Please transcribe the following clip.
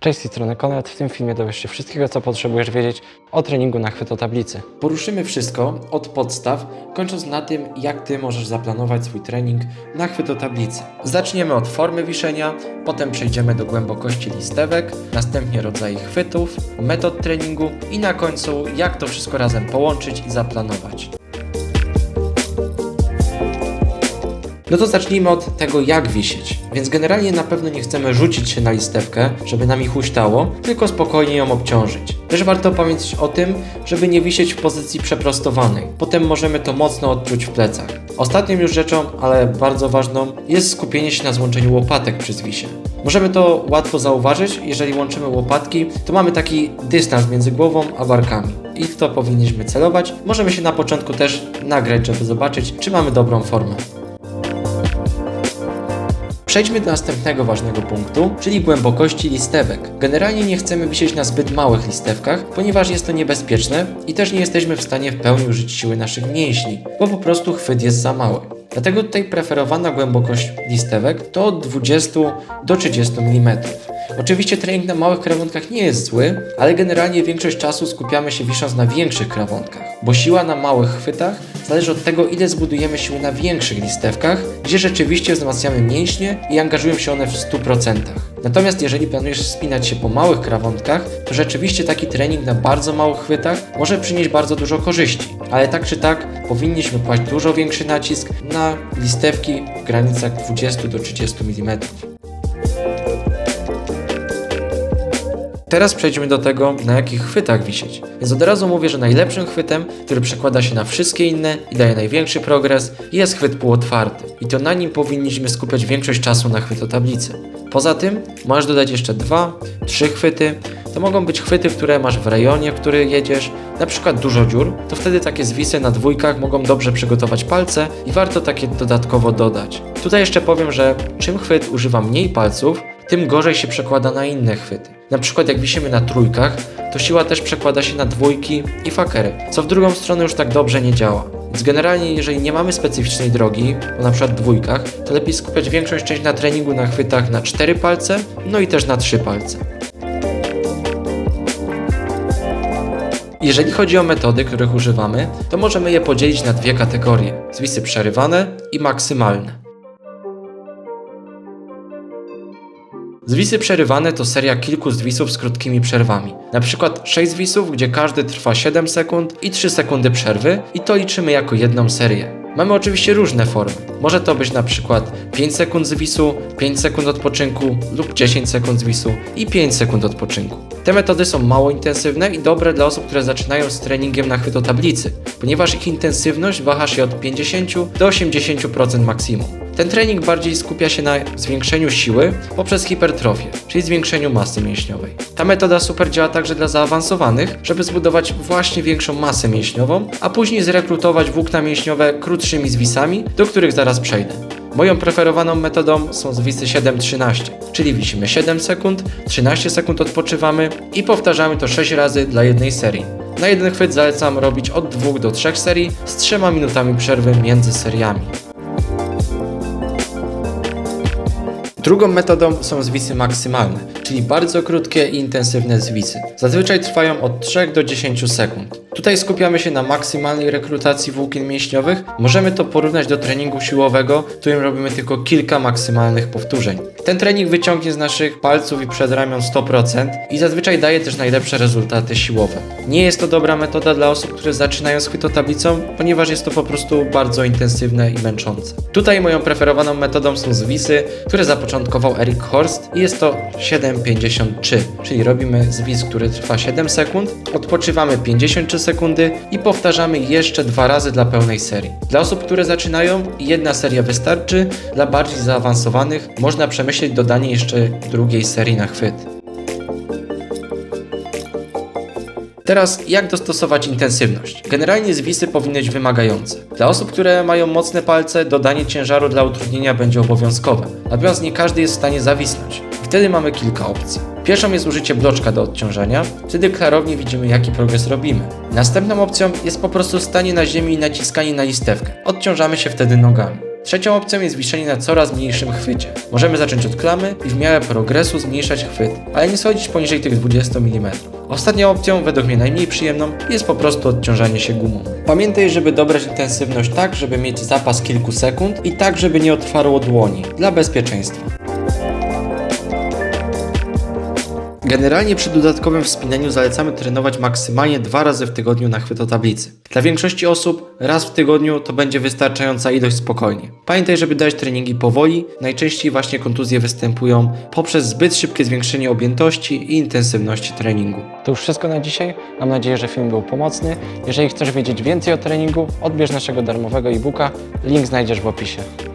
Cześć, z tej strony Konrad. W tym filmie dowiesz się wszystkiego, co potrzebujesz wiedzieć o treningu na chwytotablicy. Poruszymy wszystko od podstaw, kończąc na tym, jak Ty możesz zaplanować swój trening na chwytotablicy. Zaczniemy od formy wiszenia, potem przejdziemy do głębokości listewek, następnie rodzaje chwytów, metod treningu i na końcu, jak to wszystko razem połączyć i zaplanować. No to zacznijmy od tego, jak wisieć. Więc generalnie na pewno nie chcemy rzucić się na listewkę, żeby nam ich huśtało, tylko spokojnie ją obciążyć. Też warto pamiętać o tym, żeby nie wisieć w pozycji przeprostowanej. Potem możemy to mocno odczuć w plecach. Ostatnią już rzeczą, ale bardzo ważną, jest skupienie się na złączeniu łopatek przy zwisie. Możemy to łatwo zauważyć, jeżeli łączymy łopatki, to mamy taki dystans między głową a barkami. I w to powinniśmy celować. Możemy się na początku też nagrać, żeby zobaczyć, czy mamy dobrą formę. Przejdźmy do następnego ważnego punktu, czyli głębokości listewek. Generalnie nie chcemy wisieć na zbyt małych listewkach, ponieważ jest to niebezpieczne i też nie jesteśmy w stanie w pełni użyć siły naszych mięśni, bo po prostu chwyt jest za mały. Dlatego tutaj preferowana głębokość listewek to od 20 do 30 mm. Oczywiście trening na małych krawędkach nie jest zły, ale generalnie większość czasu skupiamy się wisząc na większych krawędkach, bo siła na małych chwytach zależy od tego, ile zbudujemy siły na większych listewkach, gdzie rzeczywiście wzmacniamy mięśnie i angażują się one w 100%. Natomiast jeżeli planujesz wspinać się po małych krawędkach, to rzeczywiście taki trening na bardzo małych chwytach może przynieść bardzo dużo korzyści, ale tak czy tak powinniśmy kłaść dużo większy nacisk na listewki w granicach 20 do 30 mm. Teraz przejdźmy do tego, na jakich chwytach wisieć. Więc od razu mówię, że najlepszym chwytem, który przekłada się na wszystkie inne i daje największy progres, jest chwyt półotwarty. I to na nim powinniśmy skupiać większość czasu na chwytotablicy. Poza tym możesz dodać jeszcze dwa, trzy chwyty. To mogą być chwyty, które masz w rejonie, w który jedziesz, na przykład dużo dziur, to wtedy takie zwisy na dwójkach mogą dobrze przygotować palce i warto takie dodatkowo dodać. Tutaj jeszcze powiem, że czym chwyt używa mniej palców, tym gorzej się przekłada na inne chwyty. Na przykład jak wisimy na trójkach, to siła też przekłada się na dwójki i fakery, co w drugą stronę już tak dobrze nie działa. Więc generalnie jeżeli nie mamy specyficznej drogi, bo na przykład dwójkach, to lepiej skupiać większość część na treningu na chwytach na cztery palce, no i też na trzy palce. Jeżeli chodzi o metody, których używamy, to możemy je podzielić na dwie kategorie: zwisy przerywane i maksymalne. Zwisy przerywane to seria kilku zwisów z krótkimi przerwami. Na przykład 6 zwisów, gdzie każdy trwa 7 sekund i 3 sekundy przerwy i to liczymy jako jedną serię. Mamy oczywiście różne formy. Może to być na przykład 5 sekund zwisu, 5 sekund odpoczynku lub 10 sekund zwisu i 5 sekund odpoczynku. Te metody są mało intensywne i dobre dla osób, które zaczynają z treningiem na chwytotablicy, ponieważ ich intensywność waha się od 50 do 80% maksimum. Ten trening bardziej skupia się na zwiększeniu siły poprzez hipertrofię, czyli zwiększeniu masy mięśniowej. Ta metoda super działa także dla zaawansowanych, żeby zbudować właśnie większą masę mięśniową, a później zrekrutować włókna mięśniowe krótszymi zwisami, do których zaraz przejdę. Moją preferowaną metodą są zwisy 7-13, czyli wisimy 7 sekund, 13 sekund odpoczywamy i powtarzamy to 6 razy dla jednej serii. Na jeden chwyt zalecam robić od 2 do 3 serii z 3 minutami przerwy między seriami. Drugą metodą są zwisy maksymalne, czyli bardzo krótkie i intensywne zwisy. Zazwyczaj trwają od 3 do 10 sekund. Tutaj skupiamy się na maksymalnej rekrutacji włókien mięśniowych. Możemy to porównać do treningu siłowego, w którym robimy tylko kilka maksymalnych powtórzeń. Ten trening wyciągnie z naszych palców i przedramion 100% i zazwyczaj daje też najlepsze rezultaty siłowe. Nie jest to dobra metoda dla osób, które zaczynają z chwytotablicą, ponieważ jest to po prostu bardzo intensywne i męczące. Tutaj moją preferowaną metodą są zwisy, które zapoczątkował Eric Horst i jest to 7,53, czyli robimy zwis, który trwa 7 sekund, odpoczywamy 53 sekundy i powtarzamy jeszcze dwa razy dla pełnej serii. Dla osób, które zaczynają, jedna seria wystarczy, dla bardziej zaawansowanych można przemyśleć dodanie jeszcze drugiej serii na chwyt. Teraz jak dostosować intensywność? Generalnie zwisy powinny być wymagające. Dla osób, które mają mocne palce, dodanie ciężaru dla utrudnienia będzie obowiązkowe. Natomiast nie każdy jest w stanie zawisnąć. Wtedy mamy kilka opcji. Pierwszą jest użycie bloczka do odciążenia, wtedy klarownie widzimy jaki progres robimy. Następną opcją jest po prostu stanie na ziemi i naciskanie na listewkę. Odciążamy się wtedy nogami. Trzecią opcją jest wiszenie na coraz mniejszym chwycie. Możemy zacząć od klamy i w miarę progresu zmniejszać chwyt, ale nie schodzić poniżej tych 20 mm. Ostatnią opcją, według mnie najmniej przyjemną, jest po prostu odciążanie się gumą. Pamiętaj, żeby dobrać intensywność tak, żeby mieć zapas kilku sekund i tak, żeby nie otwarło dłoni, dla bezpieczeństwa. Generalnie przy dodatkowym wspinaniu zalecamy trenować maksymalnie dwa razy w tygodniu na chwytotablicy. Dla większości osób raz w tygodniu to będzie wystarczająca ilość spokojnie. Pamiętaj, żeby dać treningi powoli, najczęściej właśnie kontuzje występują poprzez zbyt szybkie zwiększenie objętości i intensywności treningu. To już wszystko na dzisiaj. Mam nadzieję, że film był pomocny. Jeżeli chcesz wiedzieć więcej o treningu, odbierz naszego darmowego e-booka. Link znajdziesz w opisie.